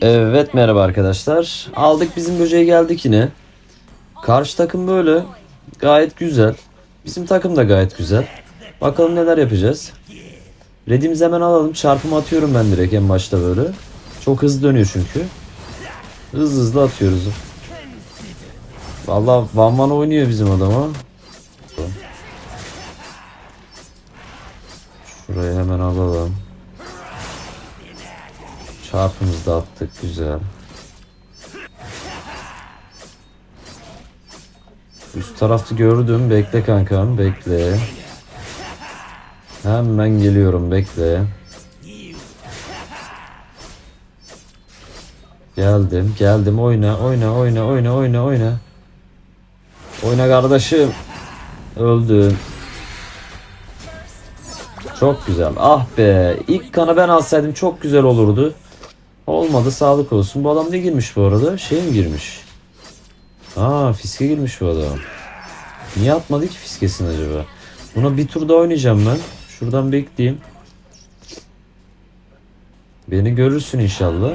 Evet merhaba arkadaşlar. Aldık bizim böceği geldik yine. Karşı takım böyle. Gayet güzel. Bizim takım da gayet güzel. Bakalım neler yapacağız. Redimizi hemen alalım. Çarpımı atıyorum ben direkt en başta böyle. Çok hızlı dönüyor çünkü. Hızlı hızlı atıyoruz. Vallahi Van Van oynuyor bizim adama. Şurayı hemen alalım. Çarpımızı da attık güzel. Üst tarafta gördüm. Bekle kankam bekle. Hemen geliyorum bekle. Geldim geldim oyna oyna oyna oyna oyna oyna. Oyna kardeşim. Öldüm. Çok güzel. Ah be. İlk kanı ben alsaydım çok güzel olurdu. Olmadı sağlık olsun. Bu adam ne girmiş bu arada? Şey mi girmiş? Aa fiske girmiş bu adam. Niye atmadı ki fiskesini acaba? Buna bir tur daha oynayacağım ben. Şuradan bekleyeyim. Beni görürsün inşallah.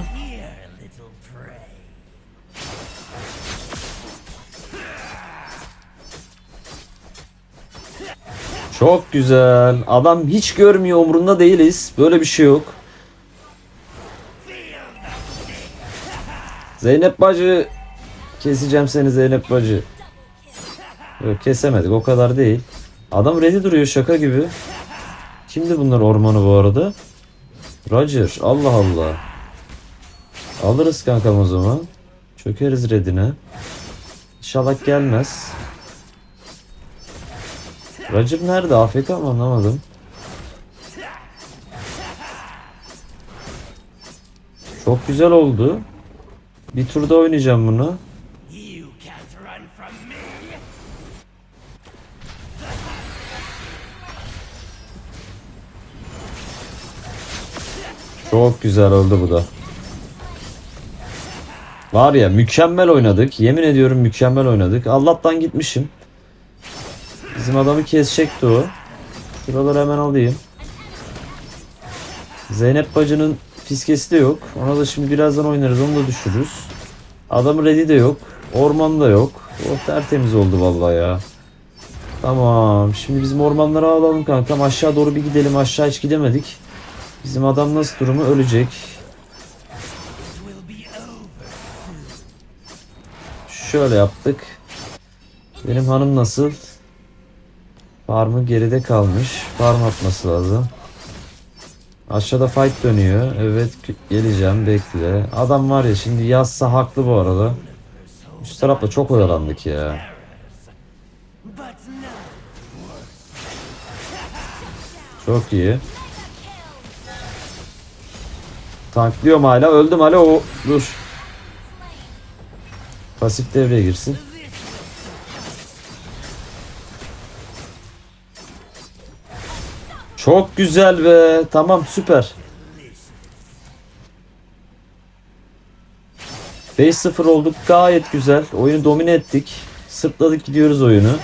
Çok güzel. Adam hiç görmüyor umrunda değiliz. Böyle bir şey yok. Zeynep bacı. Keseceğim seni Zeynep bacı. Yok kesemedik o kadar değil. Adam ready duruyor şaka gibi. Kimdi bunlar ormanı bu arada? Roger. Allah Allah. Alırız kankam o zaman. Çökeriz redine. İnşallah gelmez. Roger nerede? AFK mı anlamadım. Çok güzel oldu. Bir turda oynayacağım bunu. Çok güzel oldu bu da. Var ya mükemmel oynadık. Yemin ediyorum mükemmel oynadık. Allah'tan gitmişim. Bizim adamı kesecekti o. Şuraları hemen alayım. Zeynep bacının fiskesi de yok. Ona da şimdi birazdan oynarız. Onu da düşürürüz. Adamı ready de yok. Orman da yok. Oh tertemiz oldu vallahi ya. Tamam. Şimdi bizim ormanları alalım kankam. Aşağı doğru bir gidelim. Aşağı hiç gidemedik. Bizim adam nasıl durumu ölecek. Şöyle yaptık. Benim hanım nasıl? Farmı geride kalmış. Farm atması lazım. Aşağıda fight dönüyor. Evet geleceğim bekle. Adam var ya şimdi yazsa haklı bu arada. Üst tarafta çok oyalandık ya. Çok iyi. Tanklıyorum hala. Öldüm hala. O dur. Pasif devreye girsin. Çok güzel be. Tamam süper. 5-0 olduk. Gayet güzel. Oyunu domine ettik. Sırtladık gidiyoruz oyunu.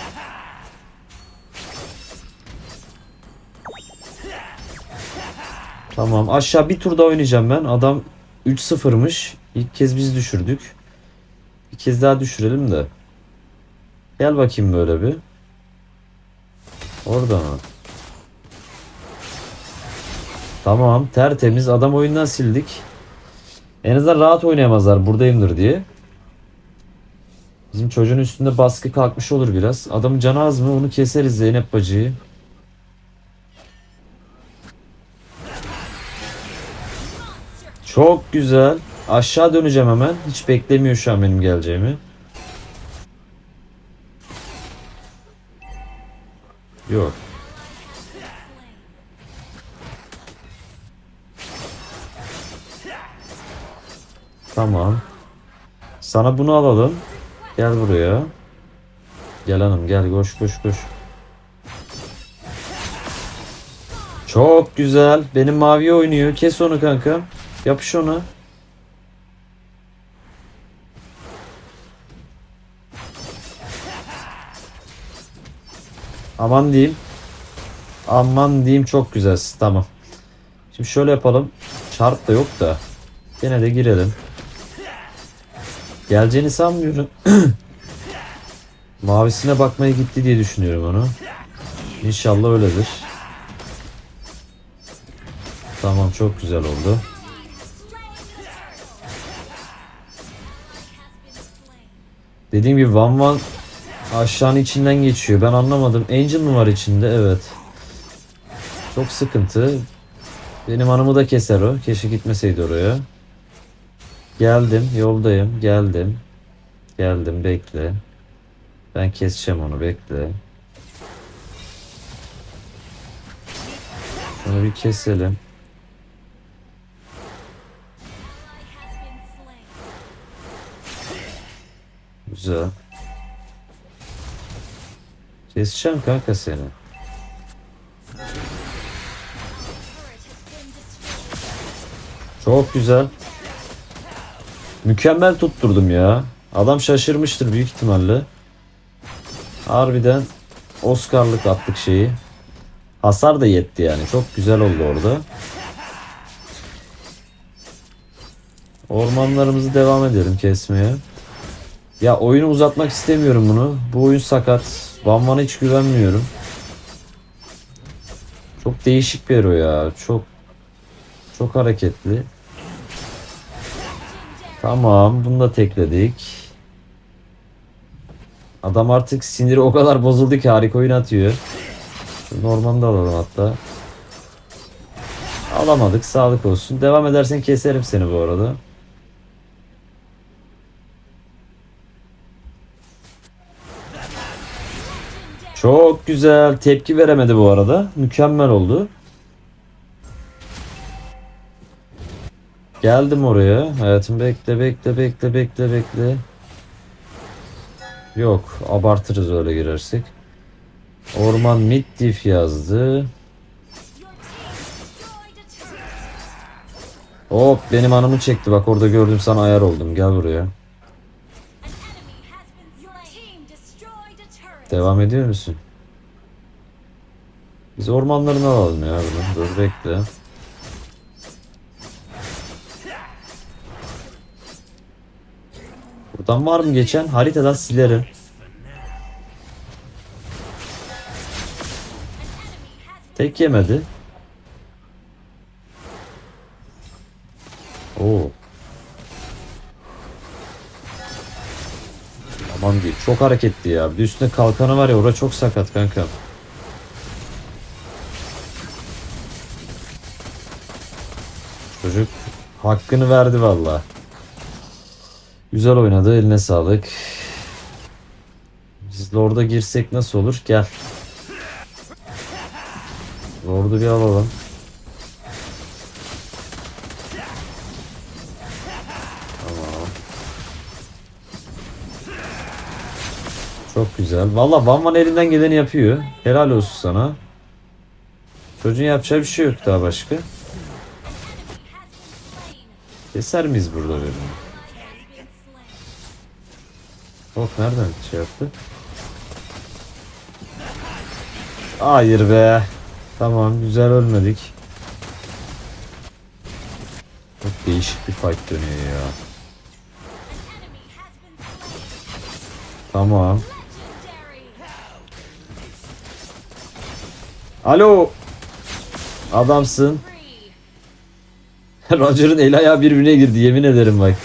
Tamam aşağı bir tur daha oynayacağım ben. Adam 3-0'mış. İlk kez biz düşürdük. Bir kez daha düşürelim de. Gel bakayım böyle bir. Orada mı? Tamam tertemiz adam oyundan sildik. En azından rahat oynayamazlar buradayımdır diye. Bizim çocuğun üstünde baskı kalkmış olur biraz. Adamın canı az mı onu keseriz Zeynep bacıyı. Çok güzel. Aşağı döneceğim hemen. Hiç beklemiyor şu an benim geleceğimi. Yok. Tamam. Sana bunu alalım. Gel buraya. Gel hanım gel koş koş koş. Çok güzel. Benim mavi oynuyor. Kes onu kanka. Yapış ona. Aman diyeyim. Aman diyeyim çok güzelsin. Tamam. Şimdi şöyle yapalım. Çarp da yok da. Gene de girelim. Geleceğini sanmıyorum. Mavisine bakmaya gitti diye düşünüyorum onu. İnşallah öyledir. Tamam çok güzel oldu. Dediğim gibi Van Van aşağının içinden geçiyor. Ben anlamadım. Angel mı var içinde? Evet. Çok sıkıntı. Benim hanımı da keser o. Keşke gitmeseydi oraya. Geldim. Yoldayım. Geldim. Geldim. Bekle. Ben keseceğim onu. Bekle. Şunu bir keselim. Güzel. Keseceğim kanka seni. Çok güzel. Mükemmel tutturdum ya. Adam şaşırmıştır büyük ihtimalle. Harbiden Oscar'lık attık şeyi. Hasar da yetti yani. Çok güzel oldu orada. Ormanlarımızı devam edelim kesmeye. Ya oyunu uzatmak istemiyorum bunu. Bu oyun sakat. Van Van'a hiç güvenmiyorum. Çok değişik bir hero ya. Çok çok hareketli. Tamam, bunu da tekledik. Adam artık siniri o kadar bozuldu ki harika oyun atıyor. Normalde alalım hatta. Alamadık, sağlık olsun. Devam edersen keserim seni bu arada. Çok güzel. Tepki veremedi bu arada. Mükemmel oldu. Geldim oraya. Hayatım bekle bekle bekle bekle bekle. Yok. Abartırız öyle girersek. Orman mid diff yazdı. Hop benim anımı çekti. Bak orada gördüm sana ayar oldum. Gel buraya. Devam ediyor musun? Biz ormanlarını alalım ya bunu. Dur bekle. Buradan var mı geçen? Haritadan silerim. Tek yemedi. Oo. Aman değil. Çok hareketli ya. Bir de üstünde kalkanı var ya orada çok sakat kanka. Çocuk hakkını verdi valla. Güzel oynadı. Eline sağlık. Biz Lord'a girsek nasıl olur? Gel. Lord'u bir alalım. Tamam. Çok güzel. Valla Van Van elinden geleni yapıyor. Helal olsun sana. Çocuğun yapacağı bir şey yok daha başka. Keser miyiz burada birini? Hop nereden şey yaptı? Hayır be. Tamam güzel ölmedik. Çok değişik bir fight dönüyor ya. Tamam. Alo. Adamsın. Roger'ın el ayağı birbirine girdi yemin ederim bak.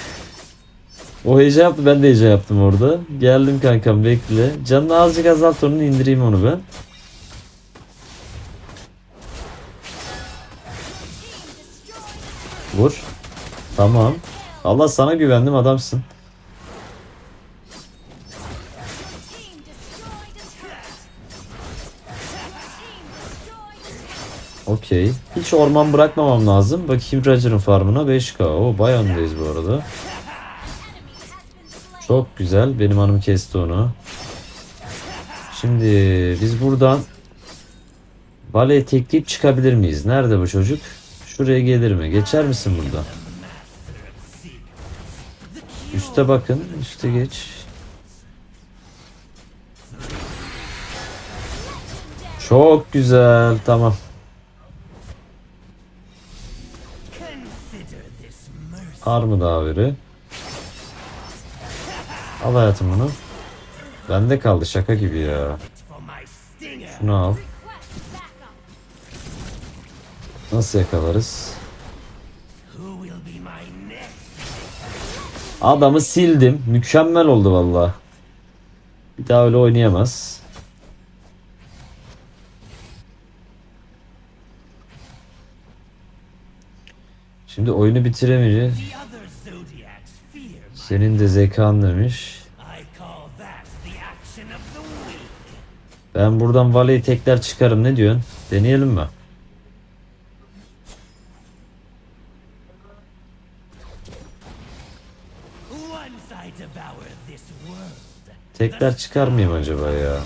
O heyecan yaptı ben de heyecan yaptım orada. Geldim kankam bekle. Canını azıcık azalt onu indireyim onu ben. Vur. Tamam. Allah sana güvendim adamsın. Okey. Hiç orman bırakmamam lazım. Bakayım Roger'ın farmına 5k. O bayağı öndeyiz bu arada. Çok güzel. Benim hanım kesti onu. Şimdi biz buradan Baleye tekleyip çıkabilir miyiz? Nerede bu çocuk? Şuraya gelir mi? Geçer misin burada? Üste bakın. Üste geç. Çok güzel. Tamam. Daha biri. Al hayatım bunu. Bende kaldı şaka gibi ya. Şunu al. Nasıl yakalarız? Adamı sildim. Mükemmel oldu valla. Bir daha öyle oynayamaz. Şimdi oyunu bitiremeyeceğiz. Senin de zekan demiş. Ben buradan valeyi tekrar çıkarım. Ne diyorsun? Deneyelim mi? Tekrar çıkar mıyım acaba ya?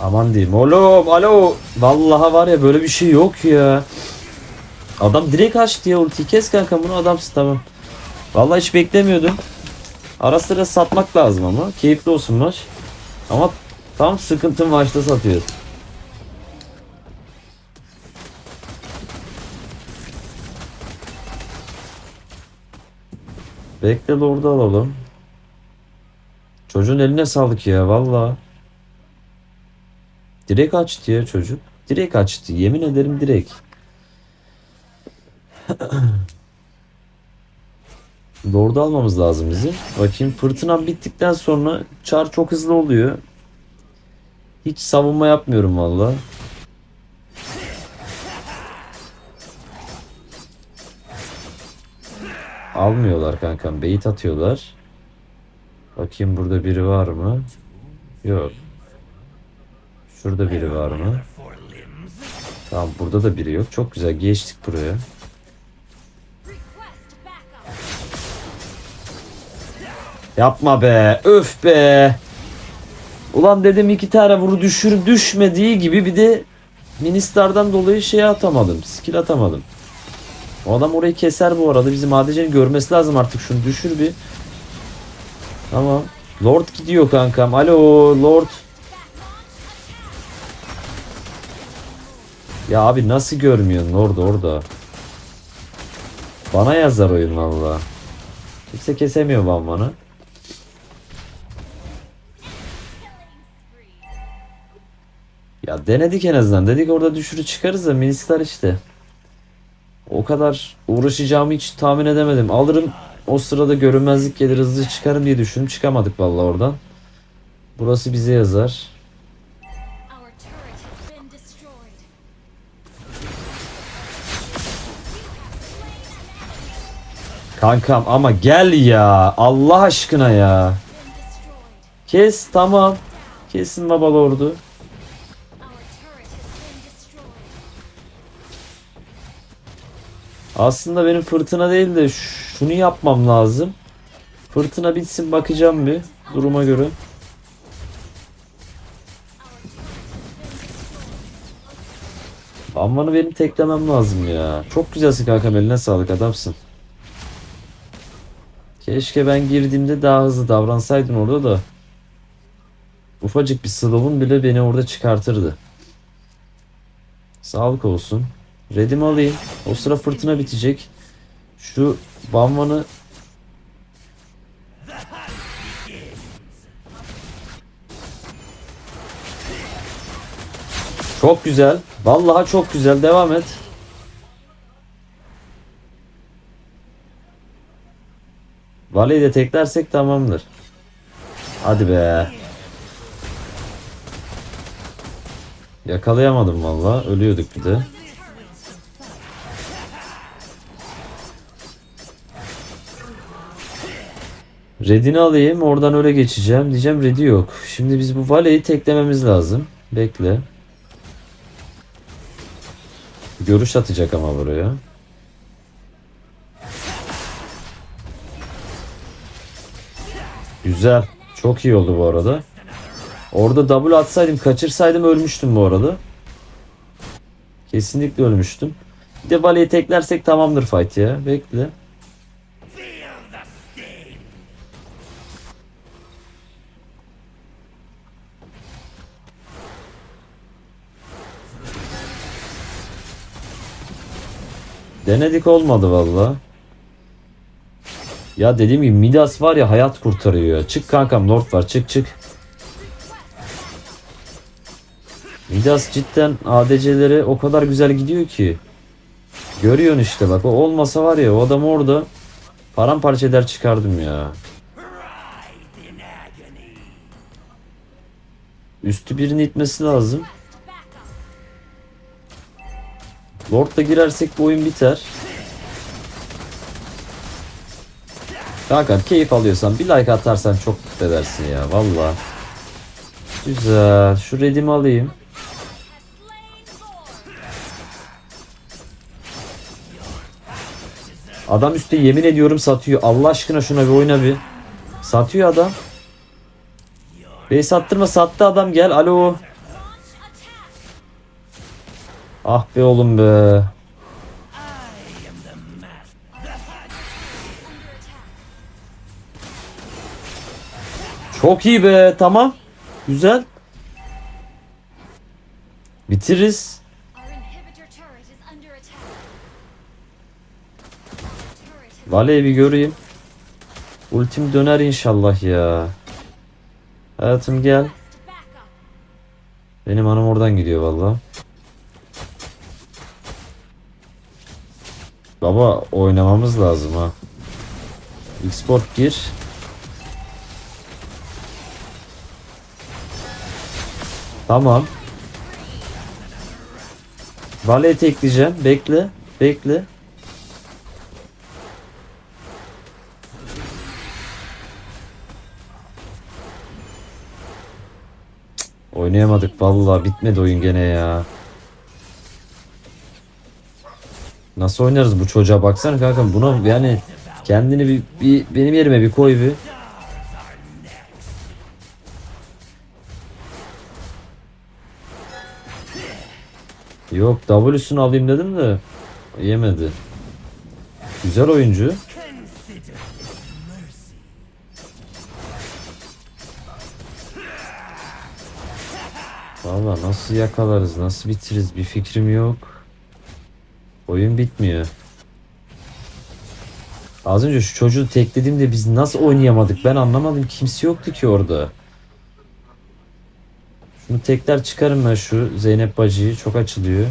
Aman diyeyim. Oğlum alo. Vallahi var ya böyle bir şey yok ya. Adam direkt açtı ya ultiyi. Kes kanka bunu adamsın tamam. Vallahi hiç beklemiyordum. Ara sıra satmak lazım ama. Keyifli olsun maç. Ama tam sıkıntı maçta satıyor. Bekle orada alalım. Çocuğun eline sağlık ya valla. Direkt açtı ya çocuk. Direkt açtı. Yemin ederim direkt. Lord'u almamız lazım bizim. Bakayım fırtına bittikten sonra çar çok hızlı oluyor. Hiç savunma yapmıyorum valla. Almıyorlar kankam. Bait atıyorlar. Bakayım burada biri var mı? Yok. Şurada biri var mı? Tamam burada da biri yok. Çok güzel geçtik buraya. Yapma be. Öf be. Ulan dedim iki tane vuru düşür düşmediği gibi bir de Ministar'dan dolayı şey atamadım. Skill atamadım. O adam orayı keser bu arada. Bizim ADC'nin görmesi lazım artık şunu düşür bir. Tamam. Lord gidiyor kankam. Alo Lord. Ya abi nasıl görmüyorsun Lord orada? Bana yazar oyun valla. Kimse kesemiyor bana. Ya denedik en azından. Dedik orada düşürü çıkarız da minister işte. O kadar uğraşacağımı hiç tahmin edemedim. Alırım o sırada görünmezlik gelir hızlı çıkarım diye düşündüm. Çıkamadık vallahi oradan. Burası bize yazar. Kankam ama gel ya. Allah aşkına ya. Kes tamam. Kesin baba lordu. Aslında benim fırtına değil de şunu yapmam lazım. Fırtına bitsin bakacağım bir duruma göre. Ammanı benim teklemem lazım ya. Çok güzelsin kankam eline sağlık adamsın. Keşke ben girdiğimde daha hızlı davransaydın orada da. Ufacık bir slow'un bile beni orada çıkartırdı. Sağlık olsun. Redimi alayım. O sıra fırtına bitecek. Şu Banvan'ı Çok güzel. Vallahi çok güzel. Devam et. Valeyi de teklersek tamamdır. Hadi be. Yakalayamadım vallahi. Ölüyorduk bir de. Redini alayım. Oradan öyle geçeceğim. Diyeceğim redi yok. Şimdi biz bu valeyi teklememiz lazım. Bekle. Görüş atacak ama buraya. Güzel. Çok iyi oldu bu arada. Orada double atsaydım kaçırsaydım ölmüştüm bu arada. Kesinlikle ölmüştüm. Bir de baleye teklersek tamamdır fight ya. Bekle. Denedik olmadı valla. Ya dediğim gibi Midas var ya hayat kurtarıyor. Çık kankam Lord var çık çık. Midas cidden ADC'lere o kadar güzel gidiyor ki. Görüyorsun işte bak o olmasa var ya o adam orada paramparça eder çıkardım ya. Üstü birini itmesi lazım. Lord'la girersek bu oyun biter. Kanka keyif alıyorsan bir like atarsan çok mutlu edersin ya valla. Güzel. Şu redimi alayım. Adam üstte yemin ediyorum satıyor. Allah aşkına şuna bir oyna bir. Satıyor adam. Bey sattırma sattı adam gel. Alo. Ah be oğlum be. Çok iyi be tamam. Güzel. Bitiririz. Vale'yi bir göreyim. Ultim döner inşallah ya. Hayatım gel. Benim hanım oradan gidiyor valla. Baba oynamamız lazım ha. Export gir. Tamam. Vale'yi tekleyeceğim. Bekle. Bekle. Cık, Oynayamadık vallahi bitmedi oyun gene ya. Nasıl oynarız bu çocuğa baksana kanka buna yani kendini bir, bir benim yerime bir koy bir. Yok W'sunu alayım dedim de yemedi. Güzel oyuncu. Valla nasıl yakalarız nasıl bitiririz bir fikrim yok. Oyun bitmiyor. Az önce şu çocuğu teklediğimde biz nasıl oynayamadık ben anlamadım. Kimse yoktu ki orada. Şunu tekrar çıkarım ben şu Zeynep bacıyı. Çok açılıyor.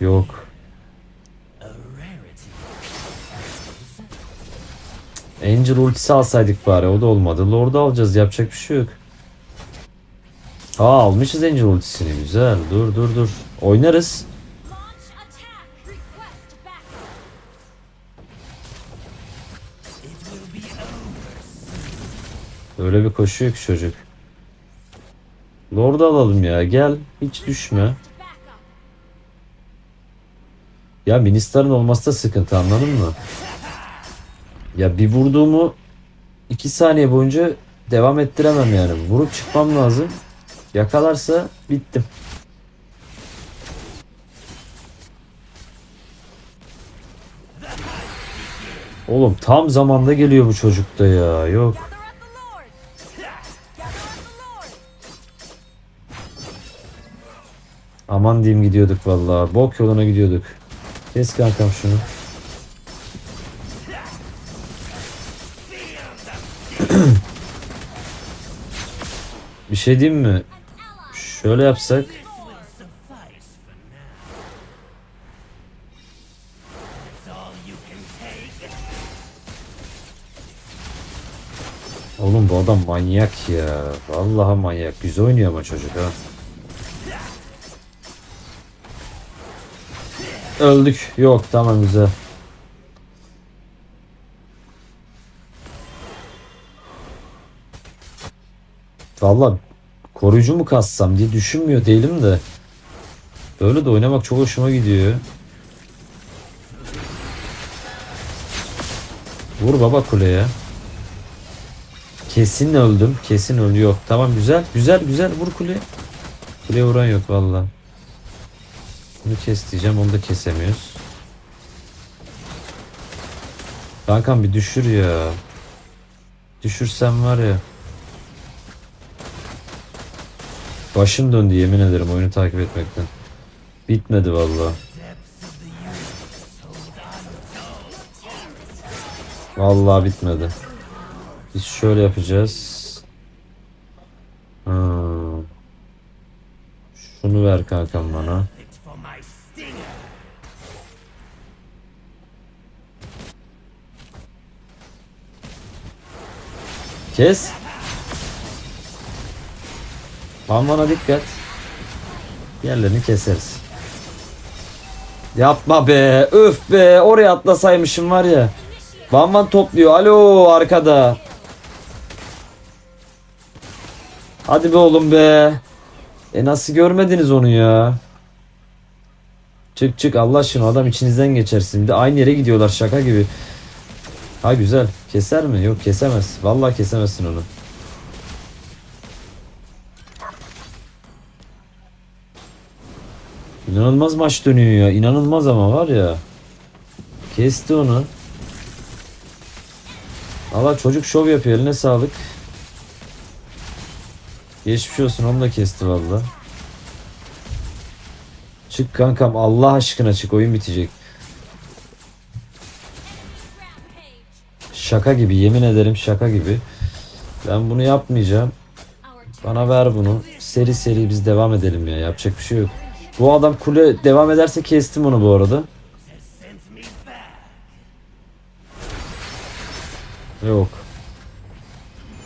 Yok. Angel ultisi alsaydık bari o da olmadı. Lord'u alacağız yapacak bir şey yok. Aa almışız Angel ultisini güzel. Dur dur dur. Oynarız. Öyle bir koşuyor ki çocuk. Lord'u alalım ya gel. Hiç düşme. Ya Ministar'ın olması da sıkıntı anladın mı? Ya bir vurduğumu 2 saniye boyunca devam ettiremem yani. Vurup çıkmam lazım. Yakalarsa bittim. Oğlum tam zamanda geliyor bu çocuk da ya. Yok. Aman diyeyim gidiyorduk vallahi. Bok yoluna gidiyorduk. Kes kankam şunu. Bir şey diyeyim mi? Şöyle yapsak. Oğlum bu adam manyak ya. Vallahi manyak. Güzel oynuyor ama çocuk ha. Öldük. Yok tamam güzel. Vallahi koruyucu mu kassam diye düşünmüyor değilim de. Böyle de oynamak çok hoşuma gidiyor. Vur baba kuleye. Kesin öldüm. Kesin öldü yok. Tamam güzel. Güzel güzel. Vur kuleye. Kuleye vuran yok valla. Bunu kes diyeceğim. Onu da kesemiyoruz. Kankam bir düşür ya. Düşürsem var ya. Başım döndü yemin ederim oyunu takip etmekten. Bitmedi vallahi. Vallahi bitmedi. Biz şöyle yapacağız. Ha. Şunu ver kankam bana. Kes. Bana dikkat. Yerlerini keseriz. Yapma be. Öf be. Oraya atlasaymışım var ya. Banman topluyor. Alo arkada. Hadi be oğlum be. E nasıl görmediniz onu ya? Çık çık Allah aşkına adam içinizden geçersin. Bir de aynı yere gidiyorlar şaka gibi. Ha güzel. Keser mi? Yok kesemez. Vallahi kesemezsin onu. İnanılmaz maç dönüyor ya. İnanılmaz ama var ya. Kesti onu. Allah çocuk şov yapıyor. Eline sağlık. Geçmiş olsun onu da kesti valla. Çık kankam Allah aşkına çık oyun bitecek. Şaka gibi yemin ederim şaka gibi. Ben bunu yapmayacağım. Bana ver bunu. Seri seri biz devam edelim ya. Yapacak bir şey yok. Bu adam kule devam ederse kestim onu bu arada. Yok.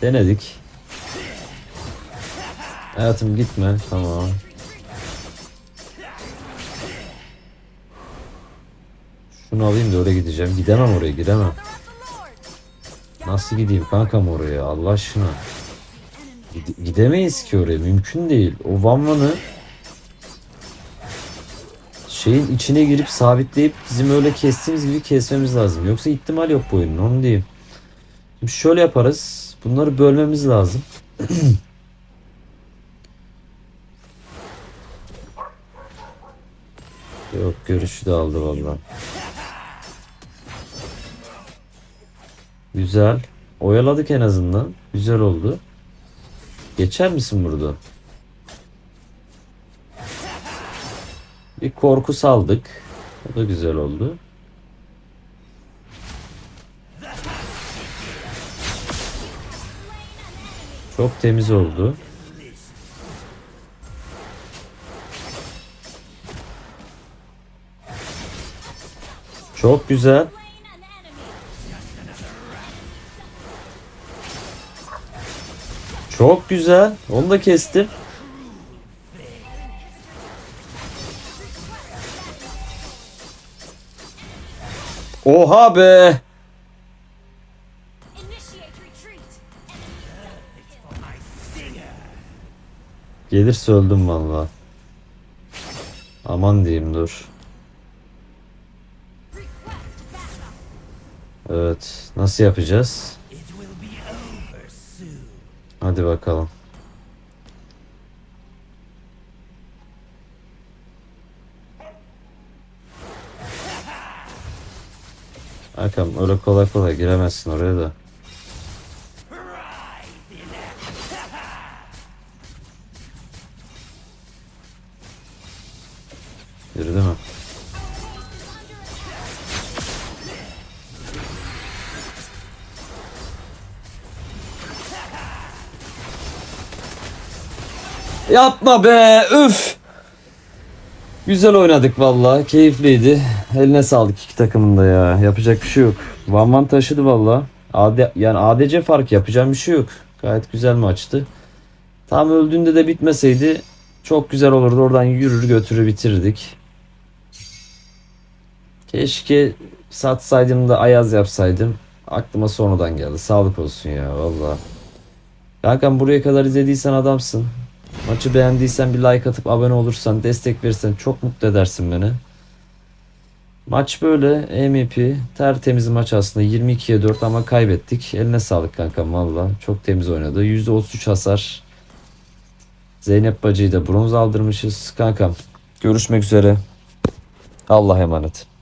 Denedik. Hayatım gitme. Tamam. Şunu alayım da oraya gideceğim. Gidemem oraya gidemem. Nasıl gideyim kankam oraya Allah aşkına. Gide- gidemeyiz ki oraya. Mümkün değil. O Van Van'ı şeyin içine girip sabitleyip bizim öyle kestiğimiz gibi kesmemiz lazım. Yoksa ihtimal yok bu oyunun onu diyeyim. Şimdi şöyle yaparız. Bunları bölmemiz lazım. Yok görüşü de aldı vallahi. Güzel. Oyaladık en azından. Güzel oldu. Geçer misin burada? Bir korku saldık. O da güzel oldu. Çok temiz oldu. Çok güzel. Çok güzel. Onu da kestim. Oha be. Gelirse öldüm valla. Aman diyeyim dur. Evet. Nasıl yapacağız? Hadi bakalım. Hakan öyle kolay kolay giremezsin oraya da. Yapma be üf. Güzel oynadık valla. Keyifliydi. Eline sağlık iki takımın da ya. Yapacak bir şey yok. Van Van taşıdı valla. AD, yani ADC fark yapacağım bir şey yok. Gayet güzel maçtı. Tam öldüğünde de bitmeseydi çok güzel olurdu. Oradan yürür götürür bitirirdik. Keşke satsaydım da ayaz yapsaydım. Aklıma sonradan geldi. Sağlık olsun ya valla. Kankam buraya kadar izlediysen adamsın. Maçı beğendiysen bir like atıp abone olursan, destek verirsen çok mutlu edersin beni. Maç böyle MVP tertemiz maç aslında 22'ye 4 ama kaybettik. Eline sağlık kankam valla. Çok temiz oynadı. %33 hasar. Zeynep Bacı'yı da bronz aldırmışız. Kankam görüşmek üzere. Allah'a emanet.